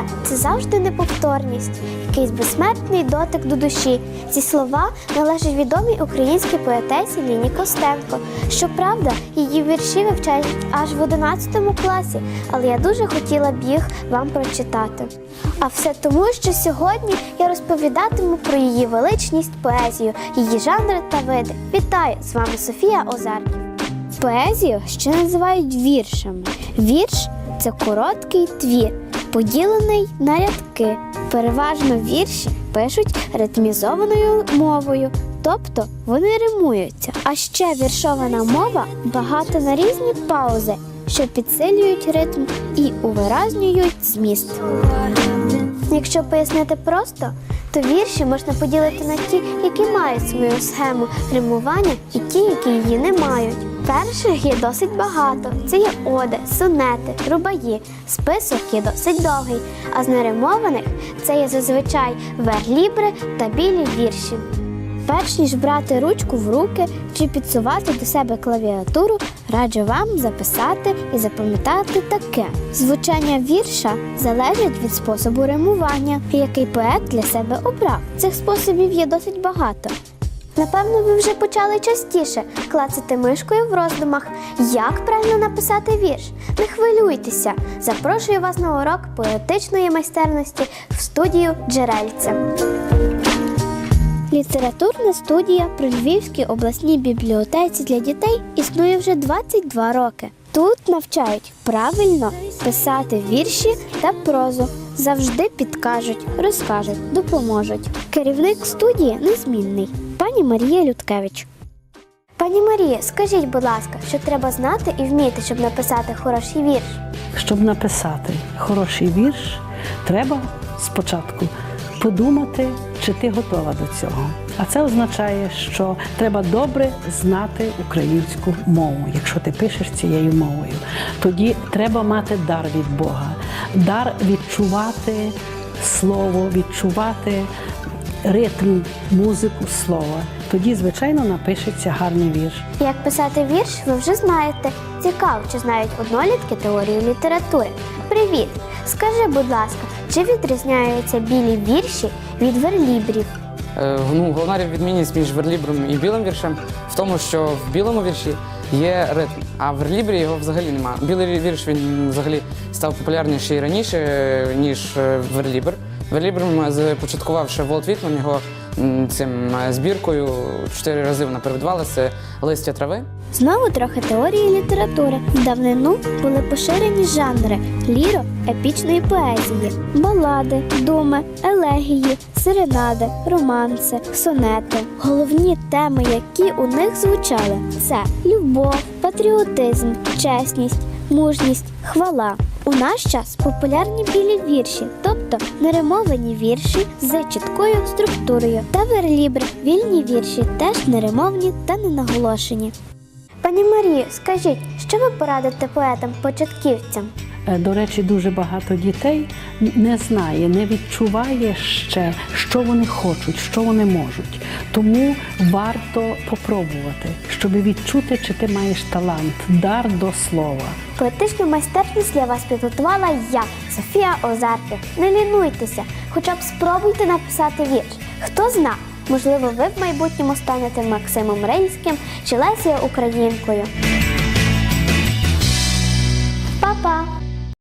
Моря це завжди неповторність, якийсь безсмертний дотик до душі. Ці слова належать відомій українській поетесі Ліні Костенко. Щоправда, її вірші вивчають аж в 11 класі, але я дуже хотіла б їх вам прочитати. А все тому, що сьогодні я розповідатиму про її величність поезію, її жанри та види. Вітаю! З вами Софія Озарків. Поезію ще називають віршами. Вірш це короткий твір, поділений на рядки. Переважно вірші пишуть ритмізованою мовою, тобто вони римуються. А ще віршована мова багата на різні паузи, що підсилюють ритм і увиразнюють зміст. Якщо пояснити просто, то вірші можна поділити на ті, які мають свою схему римування, і ті, які її не мають. Перших є досить багато. Це є оди, сонети, рубаї. Список є досить довгий, а з неримованих це є зазвичай верлібри та білі вірші. Перш ніж брати ручку в руки чи підсувати до себе клавіатуру, раджу вам записати і запам'ятати таке. Звучання вірша залежить від способу римування, який поет для себе обрав. Цих способів є досить багато. Напевно, ви вже почали частіше клацати мишкою в роздумах, як правильно написати вірш. Не хвилюйтеся. Запрошую вас на урок поетичної майстерності в студію Джерельце. Літературна студія при Львівській обласній бібліотеці для дітей існує вже 22 роки. Тут навчають правильно писати вірші та прозу. Завжди підкажуть, розкажуть, допоможуть. Керівник студії незмінний пані Марія Людкевич. Пані Марія, скажіть, будь ласка, що треба знати і вміти, щоб написати хороший вірш? Щоб написати хороший вірш, треба спочатку подумати, чи ти готова до цього. А це означає, що треба добре знати українську мову, якщо ти пишеш цією мовою. Тоді треба мати дар від Бога, дар відчувати слово, відчувати ритм, музику слова. Тоді, звичайно, напишеться гарний вірш. Як писати вірш, ви вже знаєте. Цікаво, чи знають однолітки теорію літератури. Привіт! Скажи, будь ласка, чи відрізняються білі вірші від верлібрів? Е, Ну, головна відмінність між верлібром і білим віршем в тому, що в білому вірші є ритм, а в верлібрі його взагалі немає. Білий вірш він взагалі став популярніший раніше, ніж е, верлібр. Верлібром започаткував ще Волт Вітман його цим е, збіркою чотири рази вона перевидавалася це листя трави. Знову трохи теорії літератури. Давнину були поширені жанри ліро епічної поезії, балади, думи, елегії, серенади, романси, сонети. Головні теми, які у них звучали, це любов, патріотизм, чесність, мужність, хвала. У наш час популярні білі вірші, тобто неримовані вірші з чіткою структурою, та верлібри, вільні вірші, теж неримовні та ненаголошені. Пані Марію, скажіть, що ви порадите поетам-початківцям? Е, До речі, дуже багато дітей не знає, не відчуває ще, що вони хочуть, що вони можуть. Тому варто попробувати, щоб відчути, чи ти маєш талант, дар до слова. Поетичну майстерність для вас підготувала я, Софія Озарків. Не лінуйтеся, хоча б спробуйте написати вірш. Хто зна, можливо, ви в майбутньому станете Максимом Рильським чи Лесією Українкою. Па-па!